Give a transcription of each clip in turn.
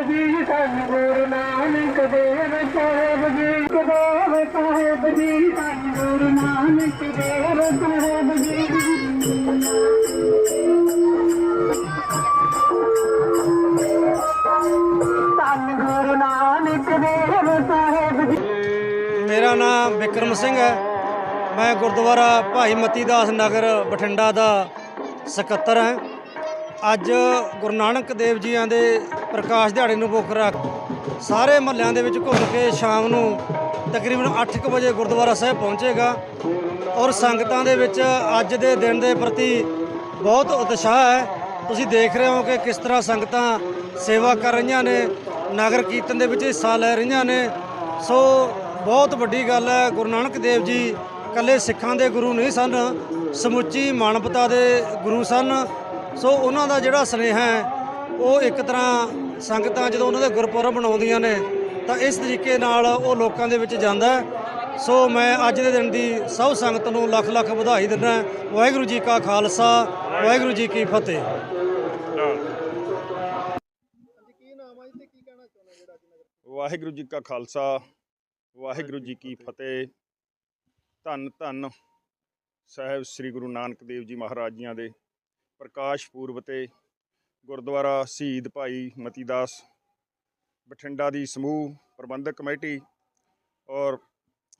ਸਾਹਿਬ ਜੀ ਧੰਨ ਗੁਰੂ ਨਾਨਕ ਦੇਵ ਸਾਹਿਬ ਜੀ ਦੇਵ ਸਾਹਿਬ ਜੀ ਧੰਨ ਗੁਰੂ ਨਾਨਕ ਦੇਵ ਸਾਹਿਬ ਜੀ ਧੰਨ ਗੁਰੂ ਨਾਨਕ ਦੇਵ ਸਾਹਿਬ ਜੀ ਮੇਰਾ ਨਾਮ ਵਿਕਰਮ ਸਿੰਘ ਹੈ। ਮੈਂ ਗੁਰਦੁਆਰਾ ਭਾਈ ਮਤੀ ਦਾਸ ਨਗਰ ਬਠਿੰਡਾ ਦਾ ਸਕੱਤਰ ਹਾਂ। ਅੱਜ ਗੁਰੂ ਨਾਨਕ ਦੇਵ ਜੀਆਂ ਦੇ ਪ੍ਰਕਾਸ਼ ਦਿਹਾੜੇ ਨੂੰ ਮੁੱਖ ਰੱਖ ਸਾਰੇ ਮਹੱਲਿਆਂ ਦੇ ਵਿੱਚ ਘੁੰਮ ਕੇ ਸ਼ਾਮ ਨੂੰ ਤਕਰੀਬਨ 8:00 ਵਜੇ ਗੁਰਦੁਆਰਾ ਸਾਹਿਬ ਪਹੁੰਚੇਗਾ ਔਰ ਸੰਗਤਾਂ ਦੇ ਵਿੱਚ ਅੱਜ ਦੇ ਦਿਨ ਦੇ ਪ੍ਰਤੀ ਬਹੁਤ ਉਤਸ਼ਾਹ ਹੈ। ਤੁਸੀਂ ਦੇਖ ਰਹੇ ਹੋ ਕਿ ਕਿਸ ਤਰ੍ਹਾਂ ਸੰਗਤਾਂ ਸੇਵਾ ਕਰ ਰਹੀਆਂ ਨੇ, ਨਗਰ ਕੀਰਤਨ ਦੇ ਵਿੱਚ ਹਿੱਸਾ ਲੈ ਰਹੀਆਂ ਨੇ। ਸੋ ਬਹੁਤ ਵੱਡੀ ਗੱਲ ਹੈ, ਗੁਰੂ ਨਾਨਕ ਦੇਵ ਜੀ ਇਕੱਲੇ ਸਿੱਖਾਂ ਦੇ ਗੁਰੂ ਨਹੀਂ ਸਨ, ਸਮੁੱਚੀ ਮਾਨਵਤਾ ਦੇ ਗੁਰੂ ਸਨ। ਸੋ ਉਹਨਾਂ ਦਾ ਜਿਹੜਾ ਸੁਨੇਹਾ ਹੈ, ਉਹ ਇੱਕ ਤਰ੍ਹਾਂ ਸੰਗਤਾਂ ਜਦੋਂ ਉਹਨਾਂ ਦੇ ਗੁਰਪੁਰਬ ਮਨਾਉਂਦੀਆਂ ਨੇ, ਤਾਂ ਇਸ ਤਰੀਕੇ ਨਾਲ ਉਹ ਲੋਕਾਂ ਦੇ ਵਿੱਚ ਜਾਂਦਾ ਸੋ ਮੈਂ ਅੱਜ ਦੇ ਦਿਨ ਦੀ ਸਭ ਸੰਗਤ ਨੂੰ ਲੱਖ ਲੱਖ ਵਧਾਈ ਦਿੰਦਾ ਵਾਹਿਗੁਰੂ ਜੀ ਕਾ ਖਾਲਸਾ, ਵਾਹਿਗੁਰੂ ਜੀ ਕੀ ਫਤਿਹ। ਵਾਹਿਗੁਰੂ ਜੀ ਕਾ ਖਾਲਸਾ, ਵਾਹਿਗੁਰੂ ਜੀ ਕੀ ਫਤਿਹ। ਧੰਨ ਧੰਨ ਸਾਹਿਬ ਸ੍ਰੀ ਗੁਰੂ ਨਾਨਕ ਦੇਵ ਜੀ ਮਹਾਰਾਜ ਜੀਆਂ ਦੇ ਪ੍ਰਕਾਸ਼ ਪੂਰਬ ਤੇ ਗੁਰਦੁਆਰਾ ਸ਼ਹੀਦ ਭਾਈ ਮਤੀਦਾਸ ਬਠਿੰਡਾ ਦੀ ਸਮੂਹ ਪ੍ਰਬੰਧਕ ਕਮੇਟੀ ਔਰ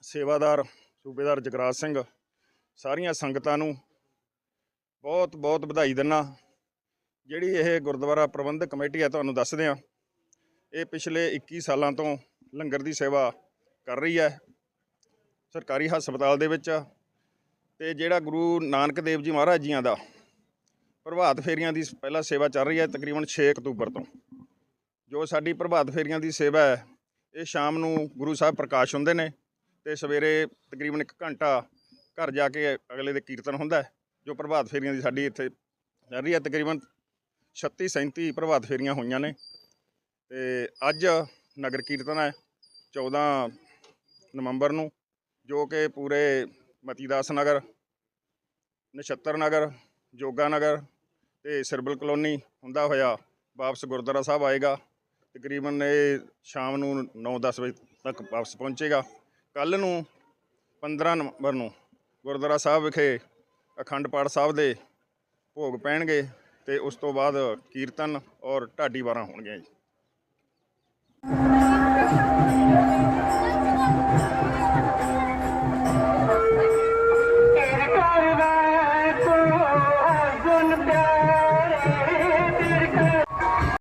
ਸੇਵਾਦਾਰ ਸੂਬੇਦਾਰ ਜਗਰਾਜ ਸਿੰਘ ਸਾਰੀਆਂ ਸੰਗਤਾਂ ਨੂੰ ਬਹੁਤ ਬਹੁਤ ਵਧਾਈ ਦਿੰਦਾ ਜਿਹੜੀ ਇਹ ਗੁਰਦੁਆਰਾ ਪ੍ਰਬੰਧਕ ਕਮੇਟੀ ਹੈ ਤੁਹਾਨੂੰ ਦੱਸਦੇ ਹਾਂ। ਇਹ ਪਿਛਲੇ 21 ਸਾਲਾਂ ਤੋਂ ਲੰਗਰ ਦੀ ਸੇਵਾ ਕਰ ਰਹੀ ਹੈ। ਸਰਕਾਰੀ ਹਸਪਤਾਲ ਦੇ ਵਿੱਚ ਤੇ ਜਿਹੜਾ ਗੁਰੂ ਨਾਨਕ ਦੇਵ ਜੀ ਮਹਾਰਾਜ ਜੀਆਂ ਦਾ ਪ੍ਰਭਾਤ ਫੇਰੀਆਂ ਦੀ ਪਹਿਲਾ ਸੇਵਾ ਚੱਲ ਰਹੀ ਹੈ ਤਕਰੀਬਨ 6 ਅਕਤੂਬਰ ਤੋਂ। ਜੋ ਸਾਡੀ ਪ੍ਰਭਾਤ ਫੇਰੀਆਂ ਦੀ ਸੇਵਾ ਹੈ, ਇਹ ਸ਼ਾਮ ਨੂੰ ਗੁਰੂ ਸਾਹਿਬ ਪ੍ਰਕਾਸ਼ ਹੁੰਦੇ ਨੇ ਤੇ ਸਵੇਰੇ ਤਕਰੀਬਨ 1 ਘੰਟਾ ਘਰ ਜਾ ਕੇ ਅਗਲੇ ਦੇ ਕੀਰਤਨ ਹੁੰਦਾ ਜੋ ਪ੍ਰਭਾਤ ਫੇਰੀਆਂ ਦੀ ਸਾਡੀ ਇੱਥੇ ਚੱਲ ਰਹੀ ਹੈ। ਤਕਰੀਬਨ 36 37 ਪ੍ਰਭਾਤ ਫੇਰੀਆਂ ਹੋਈਆਂ ਨੇ ਤੇ ਅੱਜ ਨਗਰ ਕੀਰਤਨ ਹੈ 14 ਨਵੰਬਰ ਨੂੰ, ਜੋ ਕਿ ਪੂਰੇ ਮਤੀਦਾਸ ਨਗਰ, ਨਛੱਤਰ ਨਗਰ, ਜੋਗਾ ਨਗਰ ਤੇ ਸਿਰਬਲ ਕਲੋਨੀ ਹੁੰਦਾ ਹੋਇਆ ਵਾਪਸ ਗੁਰਦੁਆਰਾ ਸਾਹਿਬ ਆਏਗਾ। ਤਕਰੀਬਨ ਇਹ ਸ਼ਾਮ ਨੂੰ 9-10 ਵਜੇ ਤੱਕ ਵਾਪਸ ਪਹੁੰਚੇਗਾ। ਕੱਲ ਨੂੰ 15 ਨਵੰਬਰ ਨੂੰ ਗੁਰਦੁਆਰਾ ਸਾਹਿਬ ਵਿਖੇ ਅਖੰਡ ਪਾਠ ਸਾਹਿਬ ਦੇ ਭੋਗ ਪੈਣਗੇ ਤੇ ਉਸ ਤੋਂ ਬਾਅਦ ਕੀਰਤਨ ਔਰ ਢਾਡੀ ਵਾਰਾਂ ਹੋਣਗੀਆਂ ਜੀ।